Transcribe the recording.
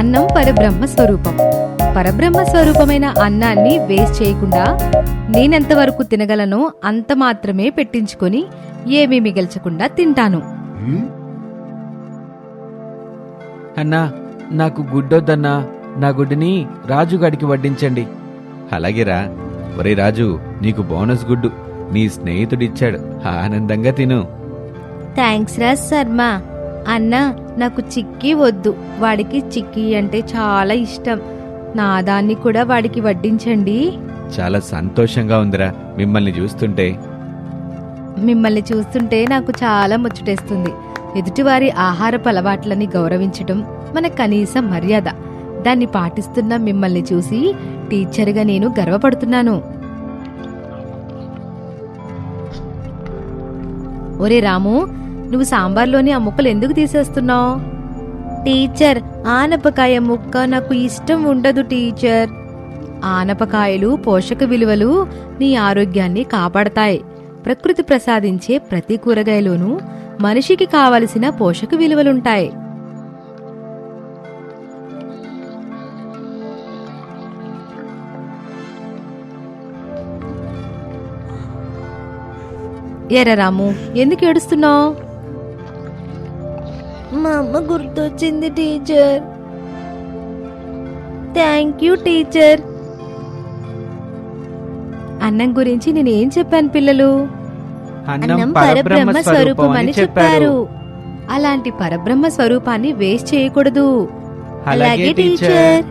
అన్నం పరబ్రహ్మ స్వరూపం. పరబ్రహ్మ స్వరూపమైన అన్నాన్ని వేస్ట్ చేయకుండా నేనెంతవరకు తినగలనో అంత మాత్రమే పెట్టించుకొని ఏమీ మిగల్చకుండా తింటాను. అన్నా నాకు గుడ్డొద్దన్నా నా గుడ్డుని రాజుగాడికి వడ్డించండి. అలాగేరా. ఒరే రాజు నీకు బోనస్ గుడ్డు. నీ స్నేహితుడిచ్చాడు. ఆనందంగా తిను. థ్యాంక్స్ రా శర్మ. అన్న నాకు చిక్కీ వద్దు. వాడికి చిక్కీ అంటే చాలా ఇష్టం. నా దాన్ని కూడా వాడికి వడ్డించండి. చాలా సంతోషంగా ఉందిరా మిమ్మల్ని చూస్తుంటే. మిమ్మల్ని చూస్తుంటే నాకు చాలా ముచ్చటేస్తుంది. ఎదుటివారి ఆహారపు అలవాట్లని గౌరవించటం మన కనీస మర్యాద. దాన్ని పాటిస్తున్న మిమ్మల్ని చూసి టీచర్గా నేను గర్వపడుతున్నాను. ఒరే రాము నువ్వు సాంబార్లోని ఆ ముక్కలు ఎందుకు తీసేస్తున్నావు? టీచర్ ఆనపకాయ ముక్క నాకు ఇష్టం ఉండదు టీచర్. ఆనపకాయలు పోషక విలువలు నీ ఆరోగ్యాన్ని కాపాడతాయి. ప్రకృతి ప్రసాదించే ప్రతి కూరగాయలోనూ మనిషికి కావలసిన పోషక విలువలుంటాయి. ఎర్ర రాము ఎందుకు ఏడుస్తున్నావు? మా అమ్మ గుర్తొచ్చింది టీచర్. థ్యాంక్ యూ టీచర్ అన్నం గురించి నేను ఏం చెప్పాను పిల్లలు? అన్నం పరబ్రహ్మ స్వరూపం అని చెప్పారు. అలాంటి పరబ్రహ్మ స్వరూపాన్ని వేస్ట్ చేయకూడదు. అలాగే టీచర్